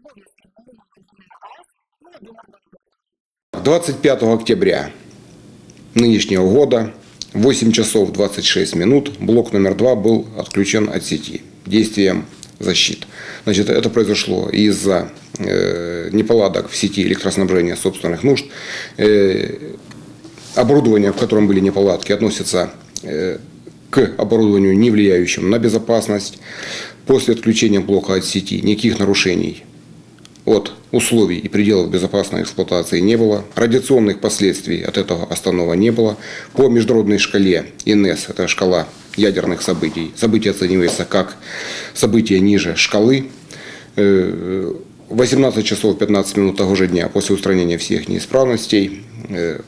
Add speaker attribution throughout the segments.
Speaker 1: – 25 октября нынешнего года в 8 часов 26 минут блок номер 2 был отключен от сети действием защит. Значит, это произошло из-за э, неполадок в сети электроснабжения собственных нужд. Э, оборудование, в котором были неполадки, относится э, к оборудованию, не влияющему на безопасность. После отключения блока от сети никаких нарушений от условий и пределов безопасной эксплуатации не было. Радиационных последствий от этого основного не было. По международной шкале ИНЕС, это шкала ядерных событий, событие оценивается как событие ниже шкалы. Э, 18 часов 15 минут того же дня после устранения всех неисправностей э,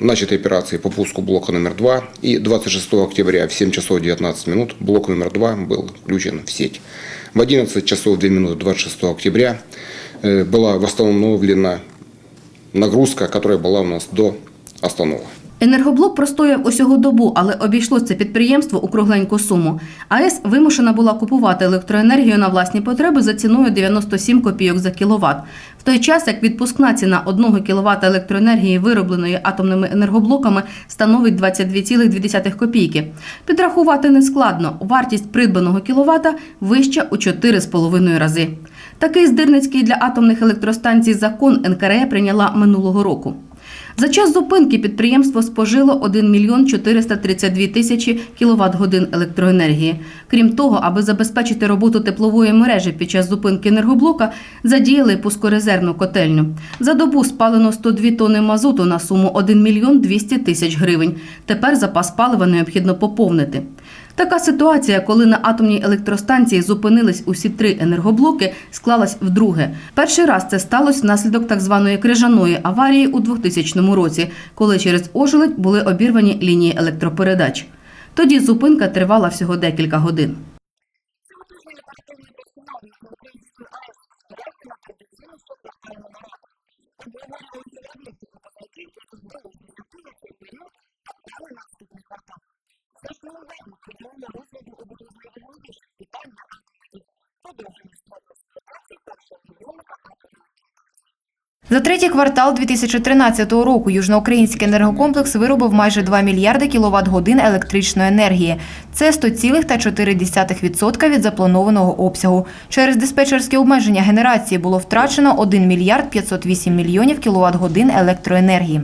Speaker 1: начаты операции по пуску блока номер 2 и 26 октября в 7 часов 19 минут блок номер 2 был включен в сеть. В 11 часов 2 минуты 26 октября э, была восстановлена нагрузка, которая была у нас до остановок.
Speaker 2: Енергоблок простояв усього добу, але обійшлося підприємство у кругленьку суму. АЕС вимушена була купувати електроенергію на власні потреби за ціною 97 копійок за кіловат. В той час як відпускна ціна 1 кВт електроенергії, виробленої атомними енергоблоками, становить 22,2 копійки. Підрахувати нескладно. Вартість придбаного кіловата вища у 4,5 рази. Такий здирницький для атомних електростанцій закон НКРЕ прийняла минулого року. За час зупинки підприємство спожило 1 мільйон 432 тисячі кіловат-годин електроенергії. Крім того, аби забезпечити роботу теплової мережі під час зупинки енергоблока, задіяли пускорезервну котельню. За добу спалено 102 тонни мазуту на суму 1 мільйон 200 тисяч гривень. Тепер запас палива необхідно поповнити. Така ситуація, коли на атомній електростанції зупинились усі три енергоблоки, склалась вдруге. Перший раз це сталося внаслідок так званої крижаної аварії у 2000 році, коли через ожеледь були обірвані лінії електропередач. Тоді зупинка тривала всього декілька годин.
Speaker 3: За третій квартал 2013 року Южноукраїнський енергокомплекс виробив майже 2 мільярди кіловат годин електричної енергії. Це 100,4% від запланованого обсягу. Через диспетчерське обмеження генерації було втрачено 1 мільярд 508 мільйонів кіловат годин електроенергії.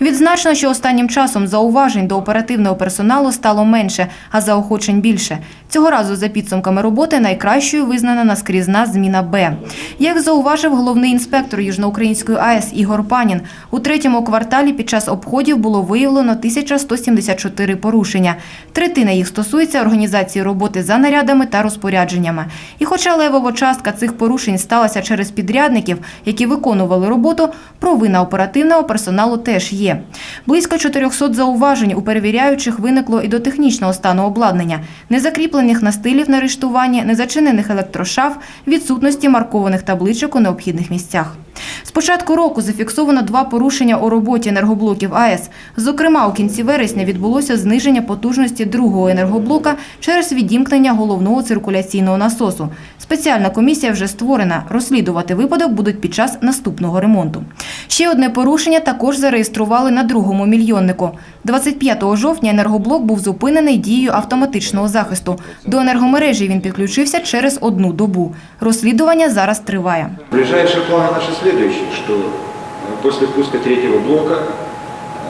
Speaker 3: Відзначено, що останнім часом зауважень до оперативного персоналу стало менше, а заохочень більше. Цього разу за підсумками роботи найкращою визнана наскрізна зміна Б. Як зауважив головний інспектор Южноукраїнської АЕС Ігор Панін, у третьому кварталі під час обходів було виявлено 1174 порушення. Третина їх стосується організації роботи за нарядами та розпорядженнями. І хоча левова частка цих порушень сталася через підрядників, які виконували роботу, провина оперативного персоналу теж є. Близько 400 зауважень у перевіряючих виникло і до технічного стану обладнання, незакріплених настилів на рештуванні, незачинених електрошаф, відсутності маркованих табличок у необхідних місцях. З початку року зафіксовано два порушення у роботі енергоблоків АЕС. Зокрема, у кінці вересня відбулося зниження потужності другого енергоблока через відімкнення головного циркуляційного насосу. Спеціальна комісія вже створена. Розслідувати випадок будуть під час наступного ремонту. Ще одне порушення також зареєстрували на другому мільйоннику. 25 жовтня енергоблок був зупинений дією автоматичного захисту. До енергомережі він підключився через одну добу. Розслідування зараз триває.
Speaker 4: Ближайшие планы наши следующие, что э, после пуска третьего блока,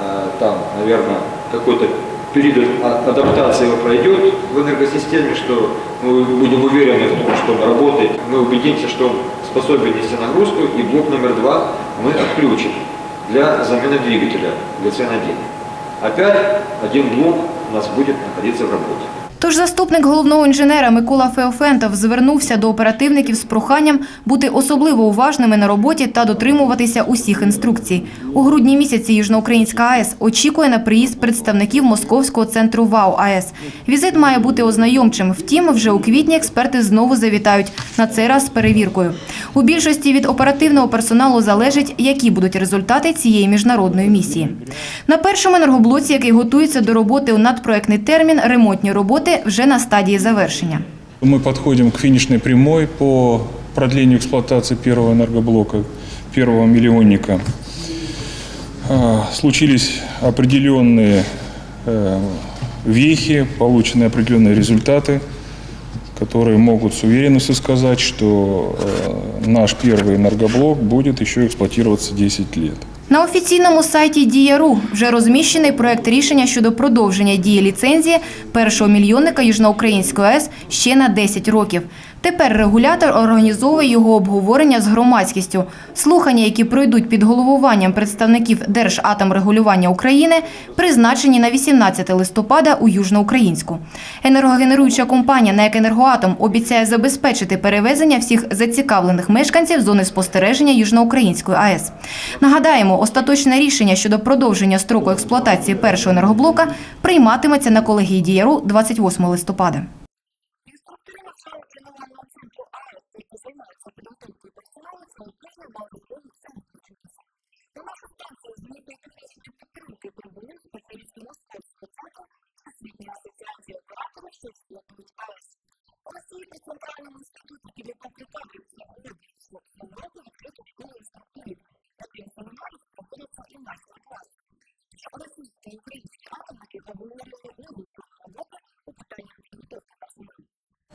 Speaker 4: э, там, наверное, какой-то период а- адаптации его пройдет в энергосистеме, что мы будем уверены в том, что он работает, мы убедимся, что он способен нести нагрузку, и блок номер два мы отключим для замены двигателя ГЦН-1. Опять один блок у нас будет находиться в работе.
Speaker 3: Тож заступник головного інженера Микола Феофентов звернувся до оперативників з проханням бути особливо уважними на роботі та дотримуватися усіх інструкцій. У грудні місяці Южноукраїнська АЕС очікує на приїзд представників Московського центру ВАУ АЕС. Візит має бути ознайомчим. Втім, вже у квітні експерти знову завітають на цей раз з перевіркою. У більшості від оперативного персоналу залежить, які будуть результати цієї міжнародної місії. На першому енергоблоці, який готується до роботи у надпроектний термін, ремонтні роботи вже на стадії завершення.
Speaker 5: Мы подходим к финишной прямой по продлению эксплуатации первого энергоблока, первого миллионника. А, Случились определенные вехи, получены определенные результаты, которые могут с уверенностью сказать, что наш первый энергоблок будет еще эксплуатироваться 10 лет.
Speaker 3: На офіційному сайті Дія.ру вже розміщений проект рішення щодо продовження дії ліцензії першого мільйонника Южноукраїнської АЕС ще на 10 років. Тепер регулятор організовує його обговорення з громадськістю. Слухання, які пройдуть під головуванням представників Держатомрегулювання України, призначені на 18 листопада у Южноукраїнську. Енергогенеруюча компанія НЕК «Енергоатом» обіцяє забезпечити перевезення всіх зацікавлених мешканців зони спостереження Южноукраїнської АЕС. Нагадаємо, остаточне рішення щодо продовження строку експлуатації першого енергоблока прийматиметься на колегії Діяру 28 листопада.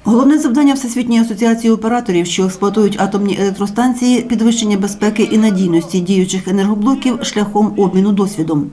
Speaker 6: Головне завдання Всесвітньої асоціації операторів, що експлуатують атомні електростанції, підвищення безпеки і надійності діючих енергоблоків шляхом обміну досвідом.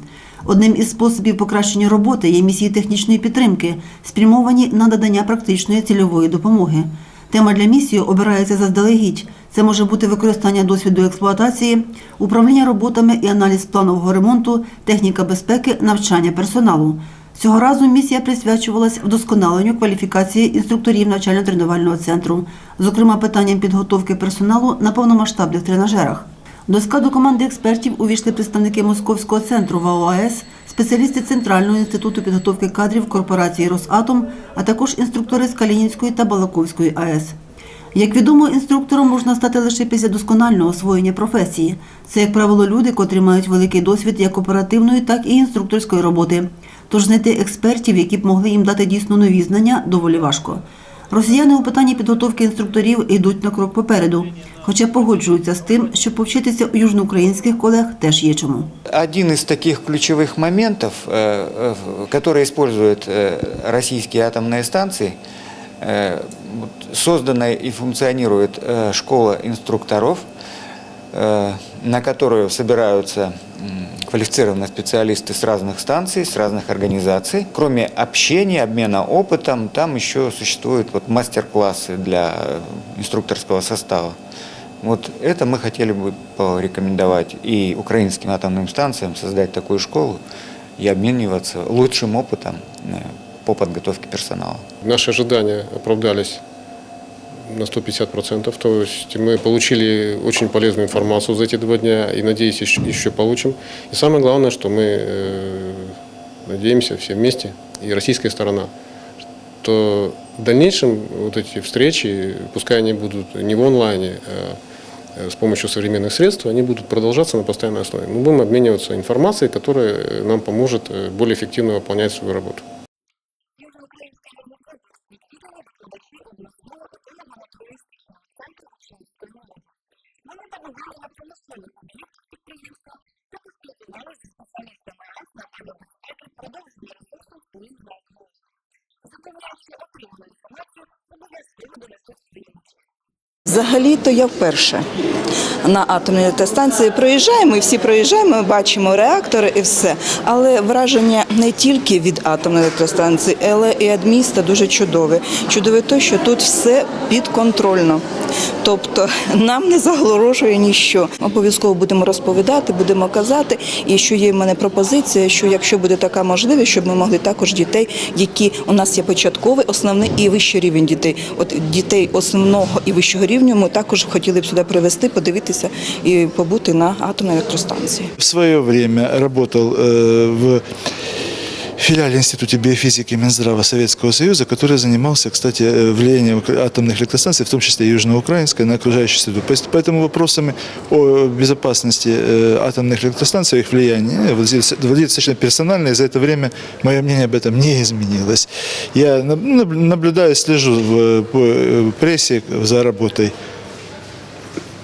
Speaker 6: Одним із способів покращення роботи є місії технічної підтримки, спрямовані на надання практичної цільової допомоги. Тема для місії обирається заздалегідь. Це може бути використання досвіду експлуатації, управління роботами і аналіз планового ремонту, техніка безпеки, навчання персоналу. Цього разу місія присвячувалась вдосконаленню кваліфікації інструкторів навчально-тренувального центру, зокрема питанням підготовки персоналу на повномасштабних тренажерах. До складу команди експертів увійшли представники Московського центру ВАОАЕС, спеціалісти Центрального інституту підготовки кадрів корпорації Росатом, а також інструктори з Калінінської та Балаковської АЕС. Як відомо, інструктором можна стати лише після досконального освоєння професії. Це, як правило, люди, котрі мають великий досвід як оперативної, так і інструкторської роботи. Тож знайти експертів, які б могли їм дати дійсно нові знання, доволі важко. Росіяни у питанні підготовки інструкторів йдуть на крок попереду, хоча погоджуються з тим, що повчитися у южноукраїнських колег теж є чому.
Speaker 7: Один из таких ключевых моментов, э, э, который используют э, российские атомные станции, э, вот создана и функционирует э, школа инструкторов, э, на которую собираются м, квалифицированные специалисты с разных станций, с разных организаций. Кроме общения, обмена опытом, там еще существуют вот мастер-классы для э, инструкторского состава. Вот это мы хотели бы порекомендовать и украинским атомным станциям создать такую школу и обмениваться лучшим опытом э, по подготовке персонала.
Speaker 8: Наши ожидания оправдались на 150%. То есть мы получили очень полезную информацию за эти два дня и, надеюсь, еще, еще получим. И самое главное, что мы э, надеемся все вместе, и российская сторона, что в дальнейшем вот эти встречи, пускай они будут не в онлайне, а э, с помощью современных средств, они будут продолжаться на постоянной основе. Мы будем обмениваться информацией, которая нам поможет э, более эффективно выполнять свою работу.
Speaker 9: people Взагалі-то я вперше. на атомній електростанції проїжджаємо, і всі проїжджаємо, бачимо реактори і все. Але враження не тільки від атомної електростанції, але і від міста дуже чудове. Чудове те, що тут все підконтрольно. Тобто нам не загрожує ніщо. Обов'язково будемо розповідати, будемо казати. І що є в мене пропозиція, що якщо буде така можливість, щоб ми могли також дітей, які у нас є початковий, основний і вищий рівень дітей. От дітей основного і вищого рівня ми також хотіли б сюди привезти, подивитися і побути на атомній електростанції.
Speaker 10: В своє время работал э, в филиале Института биофизики Минздрава Советского Союза, который занимался, кстати, э, влиянием атомных электростанций, в том числе и южноукраинской, на окружающую среду. Поис- Поэтому вопросами о безопасности э, атомных электростанций, их влияния, э, владелец, владелец достаточно персонально, и за это время мое мнение об этом не изменилось. Я наб- наб- наблюдаю, слежу в, по э, прессе за работой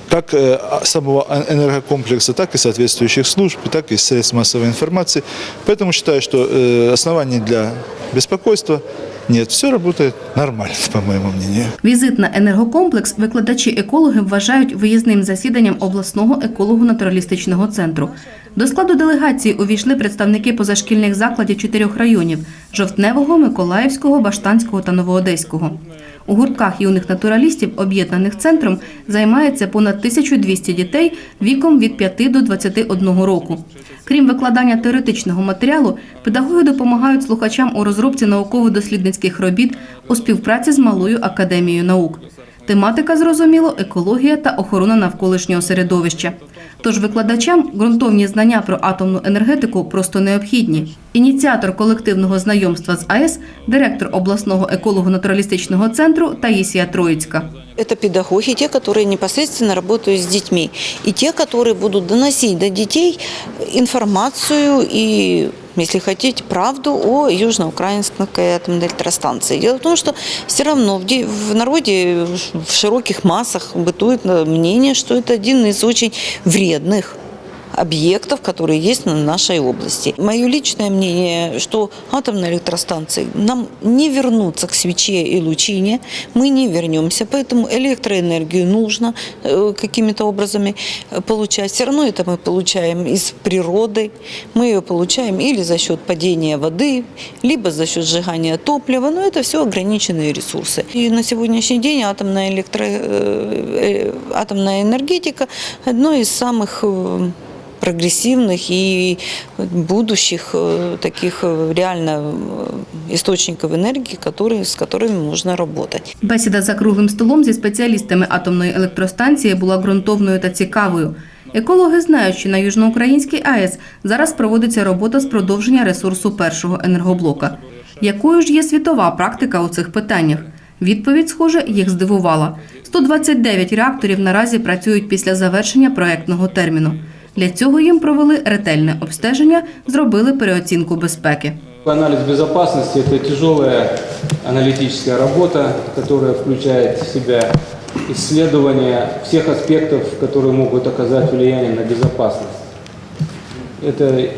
Speaker 10: как э, а- самого а- энергокомплекса, так и соответствующих служб, так и средств массовой информации. Поэтому считаю, что э, оснований для беспокойства нет. Все работает нормально, по моему мнению.
Speaker 2: Візит на енергокомплекс викладачі-екологи вважають виїзним засіданням обласного еколого-натуралістичного центру. До складу делегації увійшли представники позашкільних закладів чотирьох районів – Жовтневого, Миколаївського, Баштанського та Новоодеського. У гуртках юних натуралістів, об'єднаних центром, займається понад 1200 дітей віком від 5 до 21 року. Крім викладання теоретичного матеріалу, педагоги допомагають слухачам у розробці науково-дослідницьких робіт у співпраці з Малою академією наук. Тематика, зрозуміло, екологія та охорона навколишнього середовища. Тож викладачам ґрунтовні знання про атомну енергетику просто необхідні. Ініціатор колективного знайомства з АЕС, директор обласного еколого-натуралістичного центру Таїсія Троїцька.
Speaker 11: Это педагоги, те, которые непосредственно работают с детьми, и те, которые будут доносить до детей информацию и, если хотите, правду о южноукраинской атомной электростанции. Дело в том, что все равно в, де- в народе, в широких массах бытует э, мнение, что это один из очень вредных объектов, которые есть на нашей области. Мое личное мнение, что атомные электростанции нам не вернуться к свече и лучине, мы не вернемся, поэтому электроэнергию нужно э, какими-то образами э, получать. Все равно это мы получаем из природы, мы ее получаем или за счет падения воды, либо за счет сжигания топлива, но это все ограниченные ресурсы. И на сегодняшний день атомная, электро... э, атомная энергетика одно из самых прогрессивных и будущих э, таких э, реально э, источников энергии, которые, с которыми можно работать.
Speaker 2: Бесіда за круглим столом зі спеціалістами атомної електростанції була ґрунтовною та цікавою. Екологи знають, що на Южноукраїнській АЕС зараз проводиться робота з продовження ресурсу першого енергоблока. Якою ж є світова практика у цих питаннях? Відповідь, схоже, їх здивувала. 129 реакторів наразі працюють після завершення проектного терміну. Для цього їм провели ретельне обстеження, зробили переоцінку безпеки.
Speaker 12: Анализ безопасности – это тяжелая аналитическая работа, которая включает в себя исследование всех аспектов, которые могут оказать влияние на безопасность. Это э,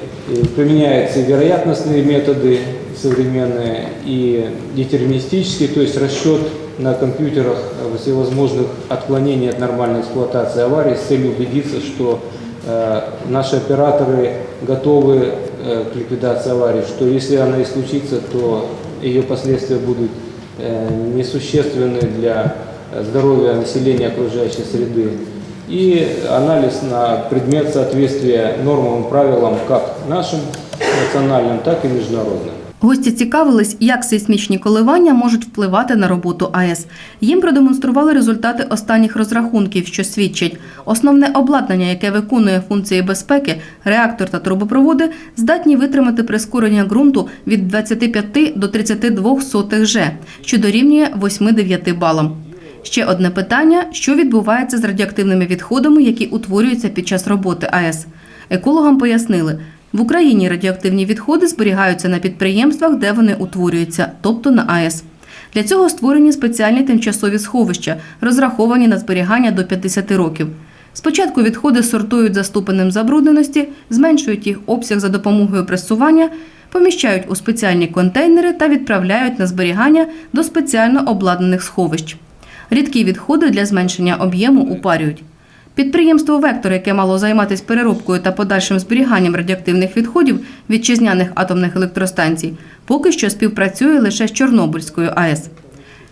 Speaker 12: применяются и вероятностные методы современные, и детерминистические, то есть расчет на компьютерах всевозможных отклонений от нормальной эксплуатации аварии с целью убедиться, что э, наши операторы готовы э, к ликвидации аварии, что если она и случится, то ее последствия будут э, несущественны для э, здоровья населения окружающей среды. И анализ на предмет соответствия нормам и правилам как нашим национальным, так и международным.
Speaker 2: Гості цікавились, як сейсмічні коливання можуть впливати на роботу АЕС. Їм продемонстрували результати останніх розрахунків, що свідчать, основне обладнання, яке виконує функції безпеки, реактор та трубопроводи, здатні витримати прискорення ґрунту від 25 до 32 сотих Ж, що дорівнює 8-9 балам. Ще одне питання: що відбувається з радіоактивними відходами, які утворюються під час роботи АЕС? Екологам пояснили, в Україні радіоактивні відходи зберігаються на підприємствах, де вони утворюються, тобто на АЕС. Для цього створені спеціальні тимчасові сховища, розраховані на зберігання до 50 років. Спочатку відходи сортують за ступенем забрудненості, зменшують їх обсяг за допомогою пресування, поміщають у спеціальні контейнери та відправляють на зберігання до спеціально обладнаних сховищ. Рідкі відходи для зменшення об'єму упарюють. Підприємство Вектор, яке мало займатися переробкою та подальшим зберіганням радіоактивних відходів вітчизняних атомних електростанцій, поки що співпрацює лише з Чорнобильською АЕС.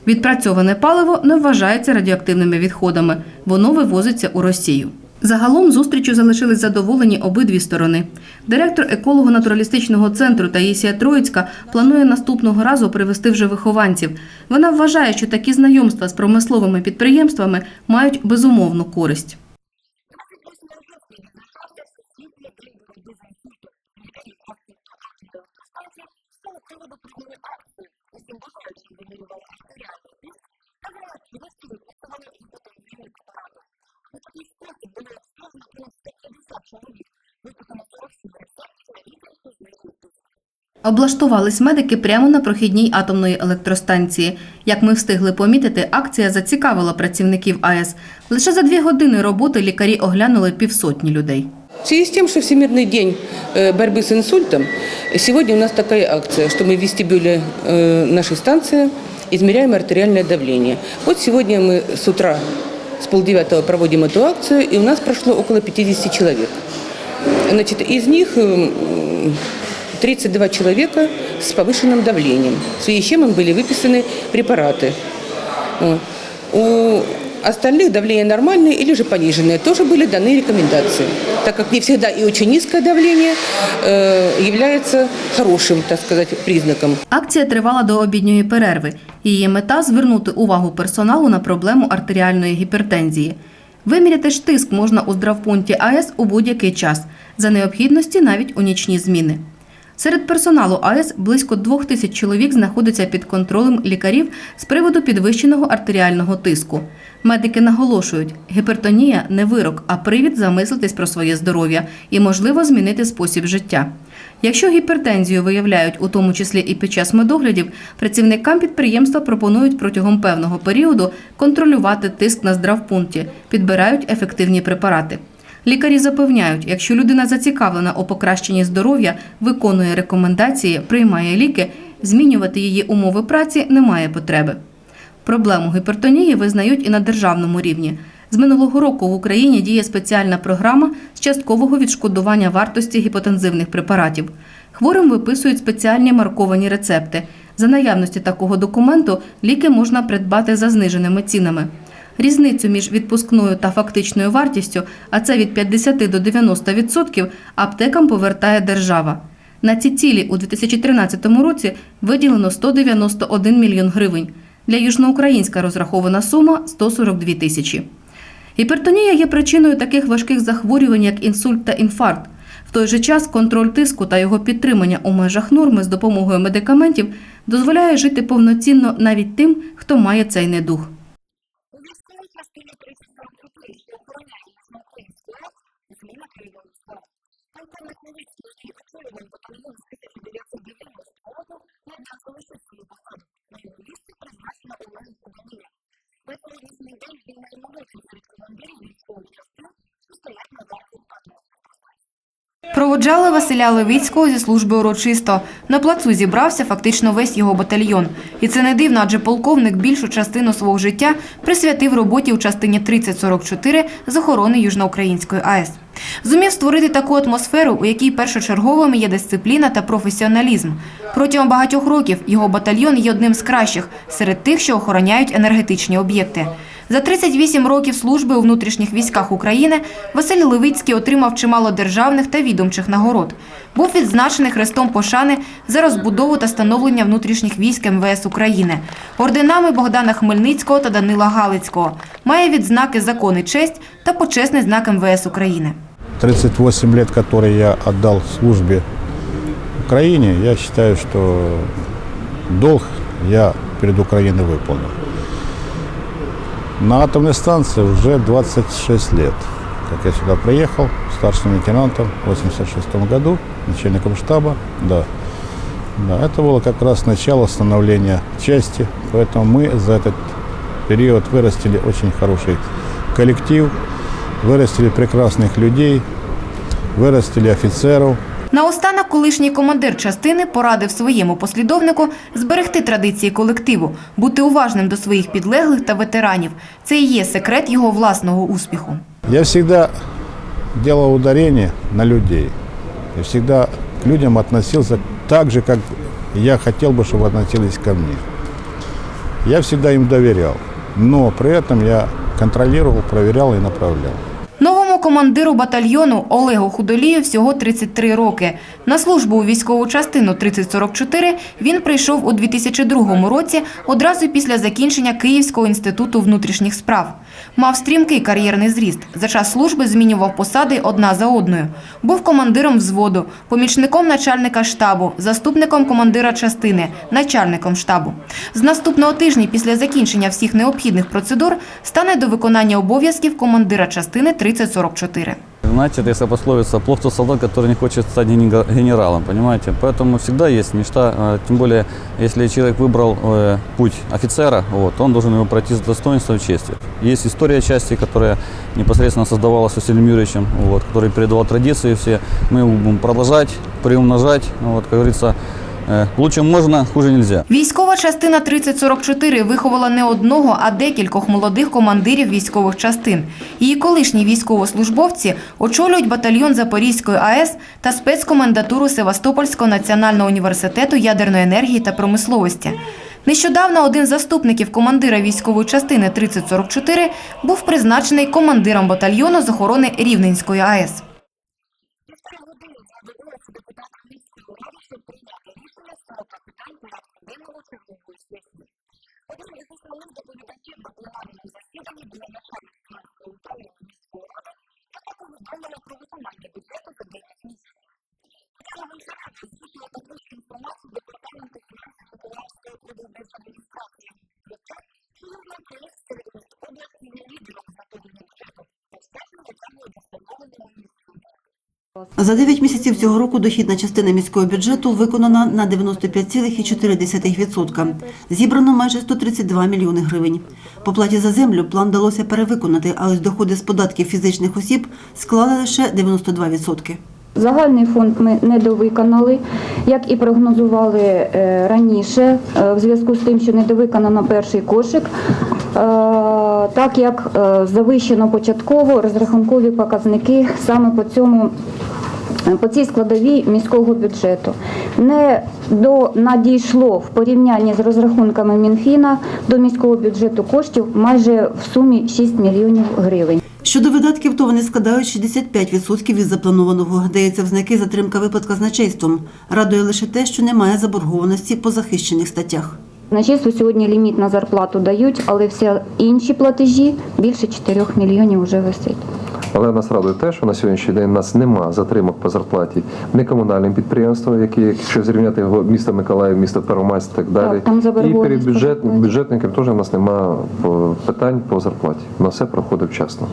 Speaker 2: Відпрацьоване паливо не вважається радіоактивними відходами, воно вивозиться у Росію. Загалом зустрічю залишились задоволені обидві сторони. Директор еколого-натуралістичного центру Таїсія Троїцька планує наступного разу привезти вже вихованців. Вона вважає, що такі знайомства з промисловими підприємствами мають безумовну користь. Облаштувались медики прямо на прохідній атомної електростанції. Як ми встигли помітити, акція зацікавила працівників АЕС. Лише за дві години роботи лікарі оглянули півсотні людей.
Speaker 13: В связи с тем, что Всемирный день э, борьбы с инсультом, сегодня у нас такая акция, что мы в вестибюле э, нашей станции измеряем артериальное давление. Вот сегодня мы с утра с полдевятого проводим эту акцию, и у нас прошло около 50 человек. Значит, из них м, 32 человека с повышенным давлением, в связи с чем им были выписаны препараты. Вот. У остальных давление нормальное или же пониженное. Тоже были даны рекомендации, так как не всегда и очень низкое давление э, является хорошим, так сказать, признаком.
Speaker 2: Акція тривала до обідньої перерви. Її мета звернути увагу персоналу на проблему артеріальної гіпертензії. Виміряти ж тиск можна у здравпункті АЕС у будь-який час, за необхідності навіть у нічні зміни. Серед персоналу АЕС близько двох тисяч чоловік знаходиться під контролем лікарів з приводу підвищеного артеріального тиску. Медики наголошують, гіпертонія не вирок, а привід замислитись про своє здоров'я і, можливо, змінити спосіб життя. Якщо гіпертензію виявляють у тому числі і під час медоглядів, працівникам підприємства пропонують протягом певного періоду контролювати тиск на здравпункті, підбирають ефективні препарати. Лікарі запевняють, якщо людина зацікавлена у покращенні здоров'я, виконує рекомендації, приймає ліки, змінювати її умови праці немає потреби. Проблему гіпертонії визнають і на державному рівні. З минулого року в Україні діє спеціальна програма з часткового відшкодування вартості гіпотензивних препаратів. Хворим виписують спеціальні марковані рецепти. За наявності такого документу ліки можна придбати за зниженими цінами. Різницю між відпускною та фактичною вартістю, а це від 50 до 90%, аптекам повертає держава. На ці цілі у 2013 році виділено 191 мільйон гривень. Для Южноукраїнська розрахована сума 142 тисячі. Гіпертонія є причиною таких важких захворювань, як інсульт та інфаркт. В той же час контроль тиску та його підтримання у межах норми з допомогою медикаментів дозволяє жити повноцінно навіть тим, хто має цей недух.
Speaker 3: Проводжали Василя Левицького зі служби урочисто. На плацу зібрався фактично весь його батальйон. І це не дивно, адже полковник більшу частину свого життя присвятив роботі у частині 3044 з охорони Южноукраїнської АЕС. Зумів створити таку атмосферу, у якій першочерговими є дисципліна та професіоналізм. Протягом багатьох років його батальйон є одним з кращих серед тих, що охороняють енергетичні об'єкти. За 38 років служби у внутрішніх військах України Василь Левицький отримав чимало державних та відомчих нагород. Був відзначений хрестом пошани за розбудову та становлення внутрішніх військ МВС України, орденами Богдана Хмельницького та Данила Галицького. Має відзнаки «Закон і честь» та почесний знак МВС України.
Speaker 14: 38 лет, которые я отдал службе Украине, я считаю, что долг я перед Украиной выполнил. На атомной станции уже 26 лет, как я сюда приехал, старшим лейтенантом в 86 году, начальником штаба, да. Да, это было как раз начало становления части, поэтому мы за этот период вырастили очень хороший коллектив, вырастили прекрасных людей, вырастили офицеров.
Speaker 3: Наостанок колишній командир частини порадив своєму послідовнику зберегти традиції колективу, бути уважним до своїх підлеглих та ветеранів. Це і є секрет його власного успіху.
Speaker 14: Я всегда делал ударение на людей. И всегда к людям относился так же, как я хотел бы, чтобы относились ко мне. Я всегда им доверял, но при этом я контролировал, проверял и направлял.
Speaker 3: Командиру батальйону Олегу Худолію всього 33 роки. На службу у військову частину 3044 він прийшов у 2002 році одразу після закінчення Київського інституту внутрішніх справ. Мав стрімкий кар'єрний зріст. За час служби змінював посади одна за одною. Був командиром взводу, помічником начальника штабу, заступником командира частини, начальником штабу. З наступного тижня після закінчення всіх необхідних процедур стане до виконання обов'язків командира частини 3044.
Speaker 15: Знаете, это если пословица, плох тот солдат, который не хочет стать генера- генералом, понимаете? Поэтому всегда есть мечта, э, тем более, если человек выбрал э, путь офицера, вот, он должен его пройти с достоинством и честью. Есть история части, которая непосредственно создавалась Василием Юрьевичем, вот, который передавал традиции все. Мы его будем продолжать, приумножать, вот, как говорится, э, лучше можно, хуже нельзя.
Speaker 3: Військова частина 3044 виховала не одного, а декількох молодих командирів військових частин. Її колишні військовослужбовці очолюють батальйон Запорізької АЕС та спецкомендатуру Севастопольського національного університету ядерної енергії та промисловості. Нещодавно один з заступників командира військової частини 3044 був призначений командиром батальйону з охорони Рівненської АЕС.
Speaker 6: За 9 місяців цього року дохідна частина міського бюджету виконана на 95,4%. Зібрано майже 132 мільйони гривень. По платі за землю план вдалося перевиконати, а ось доходи з податків фізичних осіб склали лише 92%.
Speaker 16: Загальний фонд ми недовиконали, як і прогнозували е, раніше, е, в зв'язку з тим, що недовиконано перший кошик, е, так як завищено початково розрахункові показники саме по цьому. По цій складовій міського бюджету не до надійшло в порівнянні з розрахунками Мінфіна до міського бюджету коштів майже в сумі 6 мільйонів гривень.
Speaker 6: Щодо видатків, то вони складають 65% від запланованого. Дається в знаки затримка виплат казначейством. Радує лише те, що немає заборгованості по захищених статтях.
Speaker 16: Начислу сьогодні ліміт на зарплату дають, але всі інші платежі більше 4 мільйонів вже висить.
Speaker 17: Але нас радує те, що на сьогоднішній день у нас нема затримок по зарплаті не комунальним підприємствам, які, якщо зрівняти його місто Миколаїв, місто Первомайськ і так далі.
Speaker 16: Так, там
Speaker 17: і перед бюджет,
Speaker 16: зарплаті.
Speaker 17: бюджетникам теж у нас нема питань по зарплаті. У нас все проходить вчасно.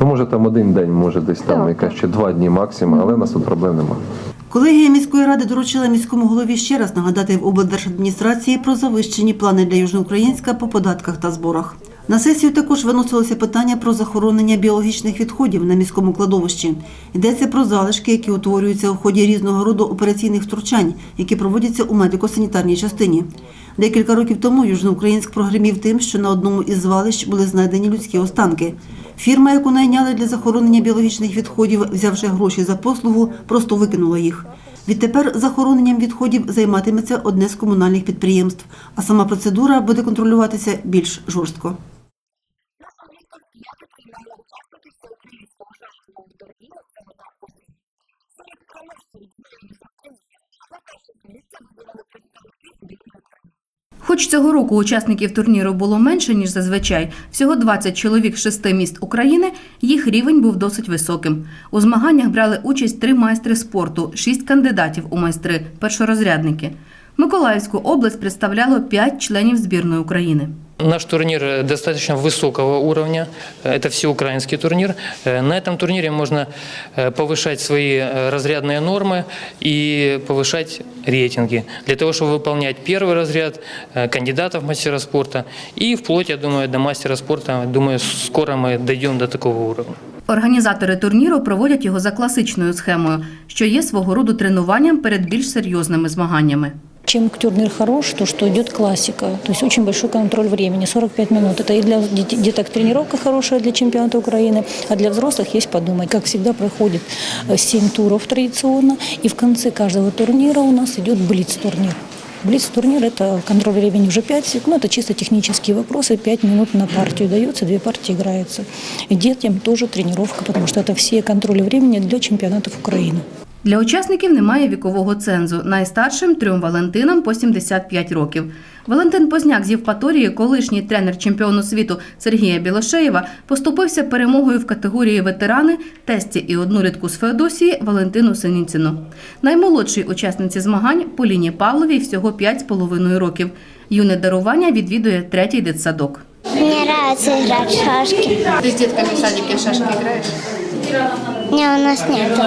Speaker 17: Ну, може там один день, може десь там
Speaker 16: Так,
Speaker 17: якась ще два дні максимум, але у нас тут проблем немає.
Speaker 6: Колегія міської ради доручила міському голові ще раз нагадати в облдержадміністрації про завищені плани для Южноукраїнська по податках та зборах. На сесію також виносилося питання про захоронення біологічних відходів на міському кладовищі. Йдеться про залишки, які утворюються у ході різного роду операційних втручань, які проводяться у медико-санітарній частині. Декілька років тому Южноукраїнськ прогремів тим, що на одному із звалищ були знайдені людські останки. Фірма, яку найняли для захоронення біологічних відходів, взявши гроші за послугу, просто викинула їх. Відтепер захороненням відходів займатиметься одне з комунальних підприємств, а сама процедура буде контролюватися більш жорстко.
Speaker 2: Хоч цього року учасників турніру було менше, ніж зазвичай, всього 20 чоловік з шести міст України, їх рівень був досить високим. У змаганнях брали участь три майстри спорту, шість кандидатів у майстри, першорозрядники. Миколаївську область представляло п'ять членів збірної України.
Speaker 18: Наш турнир э, достаточно высокого уровня, Э, это всеукраинский турнир. Э, На этом турнире можно э, повышать свои э, разрядные нормы и повышать рейтинги для того, чтобы выполнять первый разряд э, кандидатов в мастера спорта и вплоть, я думаю, до мастера спорта. Думаю, скоро мы дойдем до такого уровня.
Speaker 2: Організатори турніру проводять його за класичною схемою, що є свого роду тренуванням перед більш серйозними змаганнями.
Speaker 19: Чем турнир хорош, то что идет классика, то есть очень большой контроль времени, 45 минут. Это и для дет- деток тренировка хорошая для чемпионата Украины, а для взрослых есть подумать. Как всегда проходит 7 туров традиционно, и в конце каждого турнира у нас идет блиц-турнир. Блиц-турнир – это контроль времени уже 5 секунд, ну, это чисто технические вопросы, 5 минут на партию дается, две партии играется. И детям тоже тренировка, потому что это все контроли времени для чемпионатов Украины.
Speaker 2: Для учасників немає вікового цензу. Найстаршим трьом Валентинам по 75 років. Валентин Позняк з Євпаторії, колишній тренер чемпіону світу Сергія Білошеєва, поступився перемогою в категорії ветерани тесті і одну рідку з Феодосії Валентину Синіціну. Наймолодшій учасниці змагань Поліні Павловій всього 5,5 років. Юне дарування відвідує третій дитсадок.
Speaker 20: Нравится играть в шашки.
Speaker 2: Ти з дітками в садіки в шашки граєш?
Speaker 20: Не, у нас нет.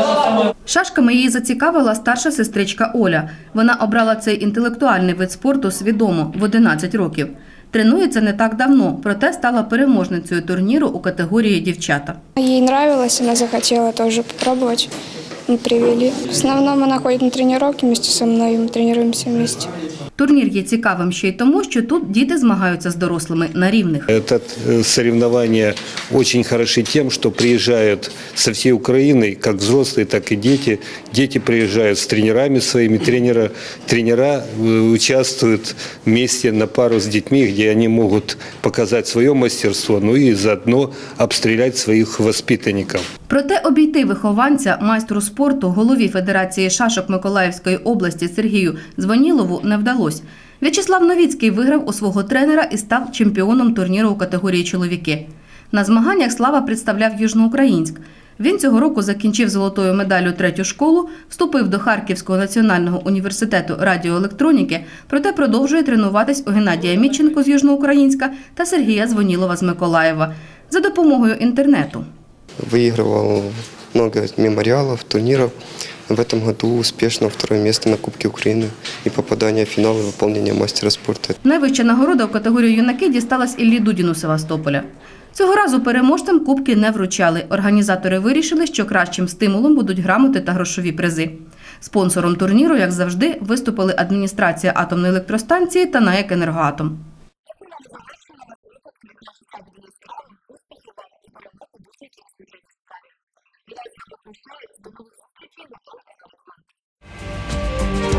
Speaker 2: Шашками її зацікавила старша сестричка Оля. Вона обрала цей інтелектуальний вид спорту свідомо в 11 років. Тренується не так давно, проте стала переможницею турніру у категорії дівчата.
Speaker 21: Ей нравилось, она захотела тоже попробовать. Мы привели. В основном она ходит на тренировки вместе со мной, и мы тренируемся вместе.
Speaker 2: Турнір є цікавим ще й тому, що тут діти змагаються з дорослими на рівних.
Speaker 22: Это э, соревнования очень хороши тем, что приезжают со всей Украины, как взрослые, так и дети. Дети приезжают с тренерами своими, тренера, тренера э, участвуют вместе на пару с детьми, где они могут показать свое мастерство, ну и заодно обстрелять своих воспитанников.
Speaker 2: Проте обійти вихованця, майстру спорту, голові Федерації шашок Миколаївської області Сергію Звонілову не вдалося. В'ячеслав Новіцький виграв у свого тренера і став чемпіоном турніру у категорії чоловіки. На змаганнях Слава представляв Южноукраїнськ. Він цього року закінчив золотою медаллю третю школу, вступив до Харківського національного університету радіоелектроніки, проте продовжує тренуватись у Геннадія Міченко з Южноукраїнська та Сергія Звонілова з Миколаєва за допомогою інтернету
Speaker 23: выигрывал много мемориалов, турниров. В этом году успешно второе место на Кубке Украины и попадание в финал и выполнение мастера спорта.
Speaker 2: Найвища нагорода в категорії юнаки дісталась Іллі Дудіну з Севастополя. Цього разу переможцям кубки не вручали. Організатори вирішили, що кращим стимулом будуть грамоти та грошові призи. Спонсором турніру, як завжди, виступили адміністрація атомної електростанції та НАЕК «Енергоатом».
Speaker 20: Yeah.